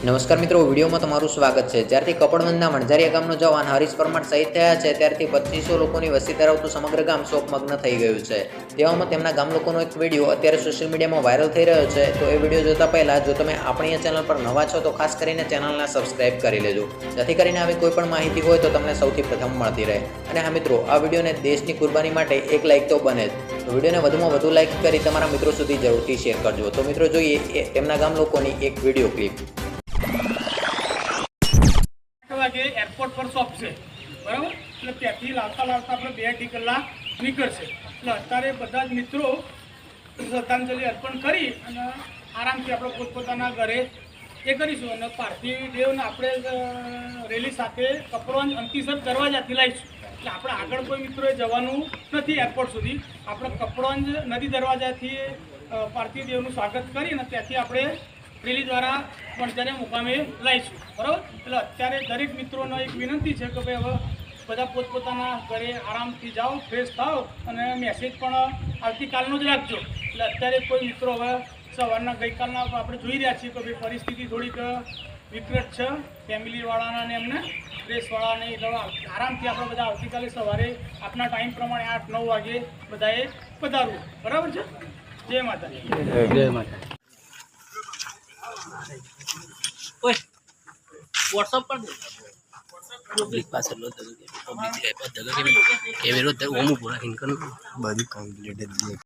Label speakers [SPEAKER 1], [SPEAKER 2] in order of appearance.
[SPEAKER 1] નમસ્કાર મિત્રો, વિડીયોમાં તમારું સ્વાગત છે. જ્યારથી કપડવંદના મણઝારિયા ગામનો જવાન હરીશ પરમાર શહીદ થયા છે, ત્યારથી પચીસો લોકોની વસ્તી ધરાવતું સમગ્ર ગામ શોકમગ્ન થઈ ગયું છે. તેવામાં તેમના ગામ લોકોનો એક વીડિયો અત્યારે સોશિયલ મીડિયામાં વાયરલ થઈ રહ્યો છે. તો એ વીડિયો જોતા પહેલા, જો તમે આપણી ચેનલ પર નવા છો, તો ખાસ કરીને ચેનલને સબસ્ક્રાઇબ કરી લેજો. જેથી કરીને આવી કોઈ પણ માહિતી હોય, તો તમને સૌથી પ્રથમ મળતી રહે. અને હા મિત્રો, આ વિડીયોને દેશની કુરબાની માટે એક લાઇક તો બને જ. વિડીયોને વધુમાં વધુ લાઇક કરી તમારા મિત્રો સુધી જરૂરથી શેર કરજો. તો મિત્રો, જોઈએ તેમના ગામ લોકોની એક વીડિયો ક્લિપ
[SPEAKER 2] આઠ વાગે એરપોર્ટ પર સોંપશે બરાબર? એટલે ત્યાંથી લાવતા લાવતા આપણે બે અઢી કલાક નીકળશે. એટલે અત્યારે બધા જ મિત્રો શ્રદ્ધાંજલિ અર્પણ કરી અને આરામથી આપણે પોતપોતાના ઘરે એ કરીશું અને પાર્થિવ દેવને આપણે રેલી સાથે કપડવંજ અંતિસર દરવાજાથી લાવીશું. એટલે આપણે આગળ કોઈ મિત્રોએ જવાનું નથી એરપોર્ટ સુધી. આપણે કપડોંજ નદી દરવાજાથી પાર્થિવ દેવનું સ્વાગત કરી અને ત્યાંથી આપણે રેલી દ્વારા વણઝારે મુકામે લઈશું બરાબર? એટલે અત્યારે દરેક મિત્રોનો એક વિનંતી છે કે ભાઈ હવે બધા પોતપોતાના ઘરે આરામથી જાઓ ફ્રેશ થાઓ અને મેસેજ પણ આવતીકાલનો જ રાખજો. એટલે અત્યારે કોઈ મિત્રો હવે સવારના ગઈકાલના આપણે જોઈ રહ્યા છીએ કે ભાઈ પરિસ્થિતિ થોડીક વિકૃત છે. ફેમિલીવાળાના ને એમને પ્રેસવાળાને એટલે આરામથી આપણે બધા આવતીકાલે સવારે આપના ટાઈમ પ્રમાણે આઠ નવ વાગે બધાએ પધારવું. બરાબર છે? જય માતાજી
[SPEAKER 3] વોટ્સઅપ પર પબ્લિક પાસે લો તો પબ્લિક કે પદ કે કેમેરો તે ઓમુ પૂરા હિંકન
[SPEAKER 4] બધું કમ્પ્લીટ જ